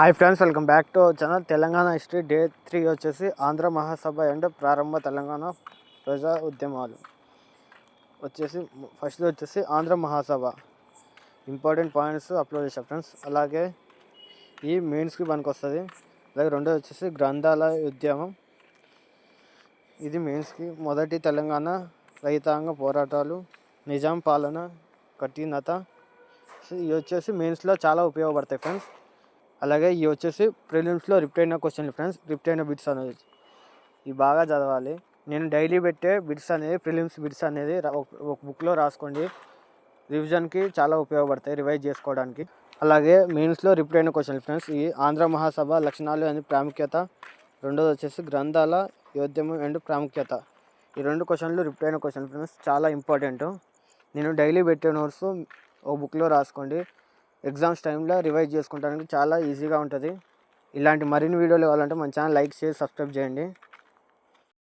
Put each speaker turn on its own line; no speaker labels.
Hi friends welcome back to our channel. Telangana history day three వచ్చేసి ఆంధ్ర మహాసభ and ప్రారంభ తెలంగాణ ప్రజా ఉద్యమాలు. వచ్చేసి ఫస్ట్ వచ్చేసి Andhra Mahasabha. Important points upload చేసా ఫ్రెండ్స్. అలాగే ఈ మెయిన్స్కి పనికి వస్తుంది అలాగే రెండోది వచ్చేసి గ్రంథాల ఉద్యమం. ఇది మెయిన్స్కి మొదటి తెలంగాణ రైతాంగ పోరాటాలు నిజాం పాలన కఠినత. సో ఇవి వచ్చేసి మెయిన్స్లో చాలా ఉపయోగపడతాయి ఫ్రెండ్స్. అలాగే ఇవి వచ్చేసి ప్రిలిమ్స్లో రిపీట్ అయిన క్వశ్చన్లు ఫ్రెండ్స్ రిపీట్ అయిన బిట్స్ అనేది. ఇవి బాగా చదవాలి. నేను డైలీ పెట్టే బిట్స్ అనేది ప్రిలిమ్స్ బిట్స్ అనేది ఒక ఒక బుక్లో రాసుకోండి. రివిజన్కి చాలా ఉపయోగపడతాయి రివైజ్ చేసుకోవడానికి. అలాగే మెయిన్స్లో రిపీట్ అయిన క్వశ్చన్లు ఫ్రెండ్స్ ఈ ఆంధ్ర మహాసభ లక్షణాలు అండ్ ప్రాముఖ్యత. రెండోది వచ్చేసి గ్రంథాల యోద్యమం అండ్ ప్రాముఖ్యత. ఈ రెండు క్వశ్చన్లు రిపీట్ అయిన క్వశ్చన్ ఫ్రెండ్స్ చాలా ఇంపార్టెంట్ నేను డైలీ పెట్టే నోట్స్ ఒక బుక్లో రాసుకోండి. ఎగ్జామ్స్ టైంలో రివైజ్ చేసుకోవడానికి చాలా ఈజీగా ఉంటుంది. ఇలాంటి మరిన్ని వీడియోలు కావాలంటే మన ఛానల్ లైక్ చేసి సబ్స్క్రైబ్ చేయండి.